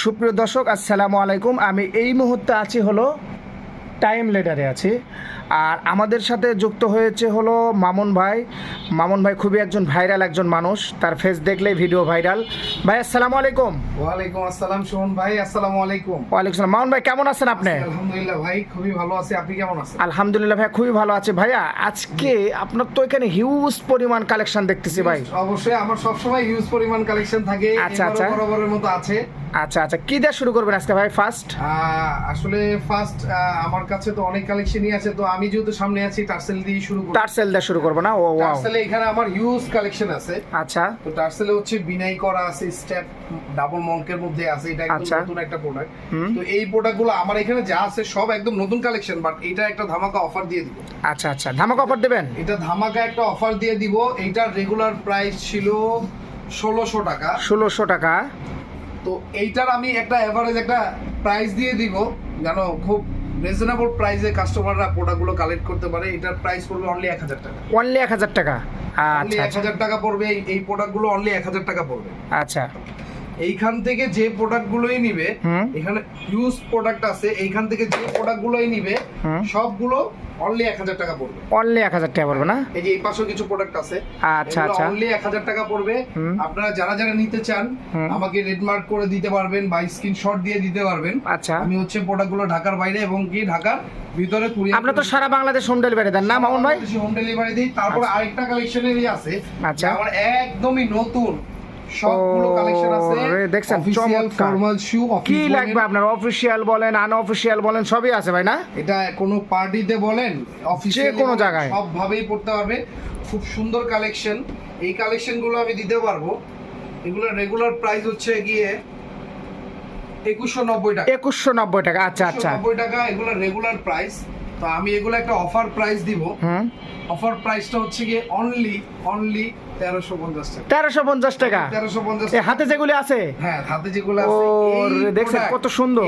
সুপ্রিয় দর্শক আসসালামু আলাইকুম। আমি এই মুহূর্তে আছি হলো টাইম লেটারে আছি। আর আমাদের সাথে যুক্ত হয়েছে হলো মামুন ভাই। মামুন ভাই খুবই একজন ভাইরাল একজন মানুষ। তার ফেস দেখলেই ভিডিও ভাইরাল ভাই আসসালামু আলাইকুম। ওয়ালাইকুম আসসালাম সুমন ভাই আসসালামু আলাইকুম। ওয়ালাইকুম সালাম মামুন ভাই কেমন আছেন আপনি? আলহামদুলিল্লাহ ভাই খুবই ভালো আছি। আপনি কেমন আছেন? আলহামদুলিল্লাহ ভাই খুবই ভালো আছে। ভাইয়া আজকে আপনার তো এখানে হিউজ পরিমাণ কালেকশন দেখতেছি ভাই। অবশ্যই আমার সবসময় হিউজ পরিমাণ কালেকশন থাকে। আচ্ছা, আচ্ছা। বরাবরের মতো আছে। আচ্ছা আচ্ছা কি দিয়ে শুরু করবেন আজকে ভাই ফার্স্ট আসলে ফার্স্ট আমার কাছে তো অনেক কালেকশনই আছে তো আমি যেহেতু সামনে আছি টার্সেল দিয়ে শুরু করব। টার্সেল দিয়ে শুরু করব না? ও ওয়াও টার্সেলে এখানে আমার হিউজ কালেকশন আছে। আচ্ছা। তো টার্সেলে হচ্ছে বিনাই করা আছে স্টেপ ডাবল মঙ্কের মধ্যে আছে এটা একদম আচ্ছা। নতুন একটা প্রোডাক্ট। তো এই প্রোডাক্টগুলো আমার এখানে যা আছে সব একদম নতুন কালেকশন বাট এটা একটা ধামাকা অফার দিয়ে দিব। আচ্ছা আচ্ছা ধামাকা অফার দেবেন? এটা ধামাকা একটা অফার দিয়ে দিব। এইটার রেগুলার প্রাইস ছিল ষোলোশো টাকা। ষোলোশো টাকা। তো এইটার আমি একটা এভারেজ একটা প্রাইস দিয়ে দিব। যেন খুব রিজনেবল প্রাইসে কাস্টমাররা প্রোডাক্টগুলো কালেক্ট করতে পারে। এটার প্রাইস পড়বে অনলি এক হাজার টাকা। অনলি এক হাজার টাকা? অনলি আচ্ছা এক হাজার টাকা পড়বে। এই- প্রোডাক্টগুলো অনলি এক হাজার টাকা পড়বে। আচ্ছা। এইখান থেকে যে প্রোডাক্টগুলোই নিবে। এখানে ইউজ প্রোডাক্ট আছে এইখান থেকে যে প্রোডাক্টগুলোই নিবে। সবগুলো অনলি এক হাজার টাকা পড়বে। অনলি টাকা পড়বে না? এই যে এই পাশেও কিছু প্রোডাক্ট আছে। আচ্ছা, আচ্ছা। অনলি এক হাজার টাকা পড়বে। আপনারা যারা যারা নিতে চান আমাকে রেড মার্ক করে দিতে পারবেন বা স্ক্রিনশট দিয়ে দিতে পারবেন। আচ্ছা। আমি হচ্ছে প্রোডাক্টগুলো ঢাকার বাইরে এবং কি ঢাকার ভিতরে কুরিয়ার আপনার তো সারা বাংলাদেশ হোম ডেলিভারি দেন না মামুন ভাই? হোম ডেলিভারি দিই। তারপরে আরেকটা কালেকশনেরই আছে। আচ্ছা। আমার একদমই নতুন। সবগুলো কালেকশন আছে। দেখছেন, চমৎকার। ফর্মাল শু কি লাগবে আপনার? অফিসিয়াল বলেন আনঅফিসিয়াল বলেন সবই আছে ভাই না? এটা কোনো পার্টিতে বলেন অফিসে কোনো জায়গায়। সব ভাবেই পড়তে পারবে। খুব সুন্দর কালেকশন এই কালেকশনগুলো আমি দিতে পারব। এগুলো রেগুলার প্রাইস হচ্ছে গিয়ে একুশশো নব্বই টাকা। একুশশো নব্বই টাকা আচ্ছা আচ্ছা। নব্বই টাকা এগুলো রেগুলার প্রাইস তো আমি এগুলো একটা অফার প্রাইস দিব। অফার প্রাইসটা হচ্ছে গিয়ে অনলি অনলি তেরোশো পঞ্চাশ টাকা। তেরোশো পঞ্চাশ টাকা? তেরোশো পঞ্চাশ হাতে যেগুলি আছে? হ্যাঁ হাতে যেগুলো আছে দেখছেন কত সুন্দর,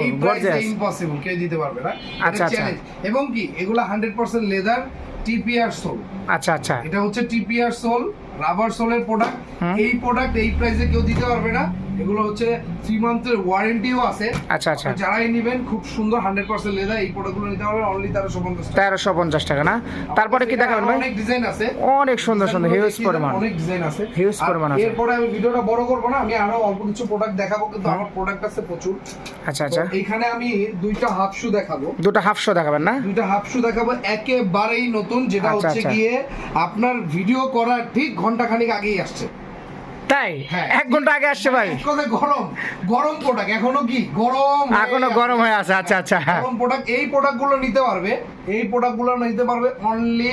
এই ইম্পসিবল কেউ দিতে পারবে না। আচ্ছা, আচ্ছা আচ্ছা। আচ্ছা এবং কি এগুলো hundred percent leather TPR sole আচ্ছা আচ্ছা। এটা হচ্ছে টিপিআর সোল রাবার সোলের প্রোডাক্ট এই প্রোডাক্ট এই প্রাইসে কেউ দিতে পারবে না। এগুলো হচ্ছে থ্রি মান্থের ওয়ারেন্টিও আছে। আচ্ছা আচ্ছা। যারাই নেবেন খুব সুন্দর হান্ড্রেড পার্সেন্ট লেদার এই প্রোডাক্টগুলো নিতে পারবেন অনলি তেরোশো পঞ্চাশ টাকা। তেরোশো পঞ্চাশ টাকা না? তারপরে কি দেখাবেন ভাই? অনেক ডিজাইন আছে। অনেক সুন্দর সুন্দর হিউজ পরিমাণ। অনেক ডিজাইন আছে। আর পরিমাণ আছে। এরপরে আমি ভিডিওটা বড় করব না আমি আরও অল্প কিছু প্রোডাক্ট দেখাবো কিন্তু আমার প্রোডাক্ট আছে প্রচুর। আচ্ছা আচ্ছা। তো এইখানে আমি দুইটা হাফ শু দেখাবো। দুটো হাফ শু দেখাবেন না? দুইটা হাফ শু দেখাবো একেবারেই নতুন যেটা আচ্ছা, হচ্ছে আচ্ছা। গিয়ে আপনার ভিডিও করার ঠিক ঘণ্টা খানিক আগেই আসছে। তাই? হ্যাঁ। এক ঘণ্টা আগে আসছে ভাই। গরম। গরম প্রোডাক্ট এখনও কি? গরম হয়ে এখনও গরম হয়ে আছে আচ্ছা আচ্ছা গরম প্রোডাক্ট এই প্রোডাক্টগুলো নিতে পারবে। এই প্রোডাক্টগুলো নিতে পারবে অনলি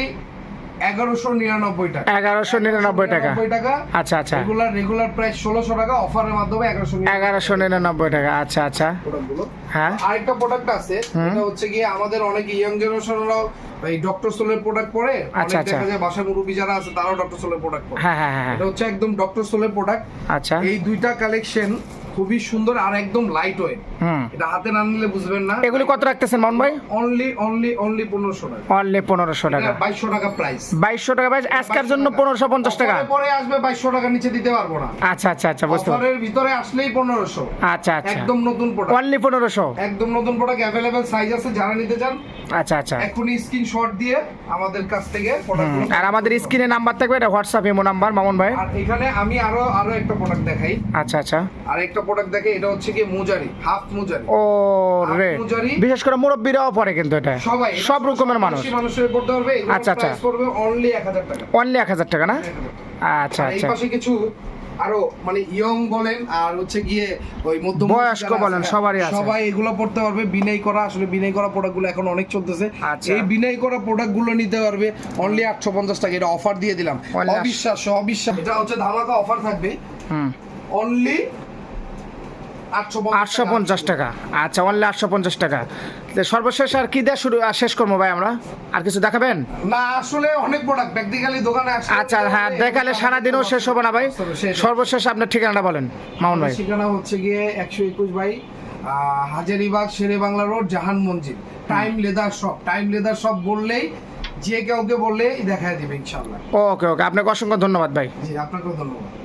এগারোশো নিরানব্বই টাকা। এগারোশো নিরানব্বই টাকা। টাকা। আচ্ছা আচ্ছা। রেগুলার রেগুলার প্রাইস ষোলোশো টাকা অফারের মাধ্যমে এগারোশো এগারোশো নিরানব্বই টাকা আচ্ছা আচ্ছা। প্রোডাক্টগুলো। হ্যাঁ? আরেকটা প্রোডাক্ট আছে। এটা হচ্ছে গিয়ে আমাদের অনেক ইয়াং জেনারেশনরাও এই ডক্টর সোলের প্রোডাক্ট পরে আচ্ছা, আচ্ছা। দেখা যায় বাসা যারা আছে তারাও ডক্টর সোলের প্রোডাক্ট পরে হ্যাঁ হ্যাঁ হ্যাঁ এটা হচ্ছে একদম ডক্টর সোলের প্রোডাক্ট আচ্ছা। এই দুইটা কালেকশন খুবই সুন্দর আর একদম লাইট ওয়েট এটা হাতে না নিলে বুঝবেন না। এগুলি কত রাখতেছেন মন ভাই? অনলি অনলি অনলি পনেরোশো টাকা। অনলি পনেরোশো টাকা। বাইশশো টাকা প্রাইস বাইশশো টাকা প্রাইস আজকের জন্য পনেরোশো পঞ্চাশ টাকা। পরে আসবে বাইশশো টাকা নিচে দিতে পারব না। আচ্ছা আচ্ছা আচ্ছা বুঝতে। অফারের ভিতরে আসলেই পনেরোশো। আচ্ছা আচ্ছা। একদম নতুন প্রোডাক্ট অনলি পনেরোশো। একদম নতুন প্রোডাক্ট অ্যাভেলেবেল সাইজ আছে যারা নিতে চান আচ্ছা আচ্ছা। এখনই স্ক্রিনশট দিয়ে আমাদের কাছ থেকে প্রোডাক্ট আর আমাদের স্ক্রিনে নাম্বার থাকবে এটা হোয়াটসঅ্যাপ ইমো নাম্বার মামুন ভাই। আর এখানে আমি আরও আরও একটা প্রোডাক্ট দেখাই। আচ্ছা আচ্ছা। আর একটা প্রোডাক্ট দেখাই এটা হচ্ছে কি মুজারি হাফ মুজারি। ও রে। বিশেষ করে মুরব্বীরাও পরে কিন্তু এটা। সবাই সব রকমের মানুষ। মানুষের পড়তে পারবে আচ্ছা, আচ্ছা। পড়বে অনলি 1000 টাকা। অনলি এক হাজার টাকা না? আচ্ছা আর এই আচ্ছা। পাশে কিছু আরও মানে ইয়ং বলেন আর হচ্ছে গিয়ে ওই মধ্যম বয়স্ক বলেন, সবারই আছে। সবাই এগুলো পড়তে পারবে বিনাই করা আসলে বিনাই করা প্রোডাক্টগুলো এখন অনেক চলতেছে। আচ্ছা। এই বিনাই করা প্রোডাক্টগুলো নিতে পারবে অনলি আটশো পঞ্চাশ টাকা এটা অফার দিয়ে দিলাম। Only অবিশ্বাস অবিশ্বাস এটা হচ্ছে ধামাকা অফার থাকবে। হুম। অনলি আটশো পঞ্চাশ টাকা। আচ্ছা অনলি আটশো পঞ্চাশ টাকা। তো সর্বশেষ আর কি দেওয়া শুরু আর শেষ করব ভাই আমরা? আর কিছু দেখাবেন? না আসলে অনেক প্রোডাক্ট প্র্যাকটিক্যালি দোকানে আচ্ছা হ্যাঁ দেখালে সারাদিনও শেষ হবে না ভাই। শেষ। সর্বশেষ আপনার ঠিকানাটা বলেন মামুন ভাই। ঠিকানা হচ্ছে গিয়ে একশো একুশ আহ, Hazaribagh Sher-e Bangla road Jahan Manzil time leather shop time leather shop বললেই যে কাউকে বললেই দেখা দিবে ইনশাল্লাহ ওকে ওকে। আপনাকে অসংখ্য ধন্যবাদ ভাই। জি আপনাকেও ধন্যবাদ।